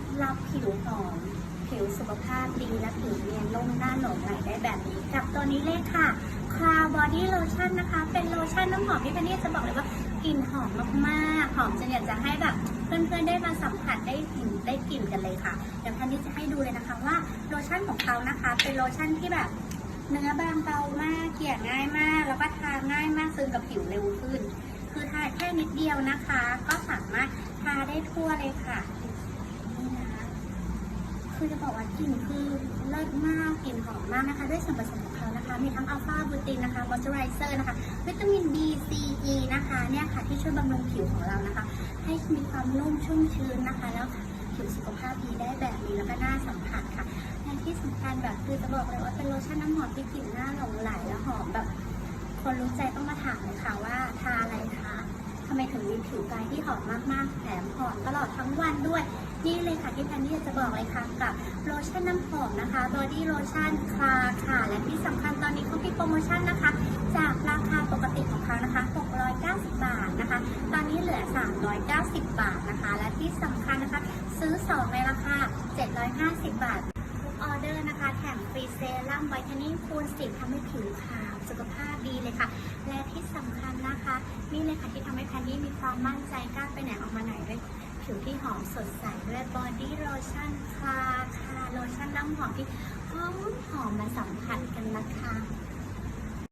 ดลับผิวหอมผิวสุขภาพดีและผิวเนียนนุ่มหน้าหนงไหลได้แบบนี้กับตัวนี้เลยค่ะคาบอดี้โลชั่นนะคะ เป็นโลชั่นน้ำหอมที่เพนนี่จะบอกเลยว่ากลิ่นหอมมากๆ หอมจนอยากจะให้แบบเพื่อนๆได้มาสัมผัสได้กลิ่นได้กลิ่นกันเลยค่ะเดี๋ยวพันนี่จะให้ดูเลยนะคะว่าโลชั่นของเขานะคะ เป็นโลชั่นที่แบบเนื้อบางเบามากเกลี่ยง่ายมาก แล้วก็ทาง่ายมากซึมกับผิวเร็วขึ้น คือทาแค่นิดเดียวนะคะ ก็สามารถทาได้ทั่วเลยค่ะ คือจะบอกว่ากลิ่นคือเลิศมากกลิ่นหอมมากนะคะด้วยส่วนผสมของเขานะคะ มีทั้งอัลฟาบูตินนะคะมอยเจอไรเซอร์นะคะ วิตามิน B C E นะคะเนี่ยค่ะที่ช่วยบำรุงผิวของเรานะคะ ให้มีความนุ่มชุ่มชื้นนะคะ แล้วผิวสุขภาพดีได้แบบนี้แล้วก็น่าสัมผัสค่ะและที่สำคัญแบบคือจะบอกเลยว่าเป็นโลชั่นน้ำหอมที่กลิ่นน่าหลงไหลและหอมแบบคนรู้ใจ ถึงมีผิวกายที่หอมมากๆ แถมหอมตลอดทั้งวันด้วย นี่เลยค่ะที่แพนนี่จะบอกเลยค่ะกับโลชั่นน้ำหอมนะคะบอดี้โลชั่นคลาค่ะ และที่สำคัญตอนนี้เขามีโปรโมชั่นนะคะ จากราคาปกติของเขานะคะ 690 บาทนะคะ ตอนนี้เหลือ 390 บาทนะคะ และที่สำคัญนะคะ ซื้อ 2 ในราคา 750 บาททุกออเดอร์นะคะ แถมฟรีเซรั่มไวท์เทนนิ่งคูณ10ทำให้ผิวขาวสุขภาพดีเลยค่ะ นนี่มีความมั่นใจกล้าไปไหนออกมาไหนด้วยผิวที่หอมสดใสด้วยบอดี้โลชั่นคลาค่ะโลชั่นน้ำหอมที่หอมหอมมาสั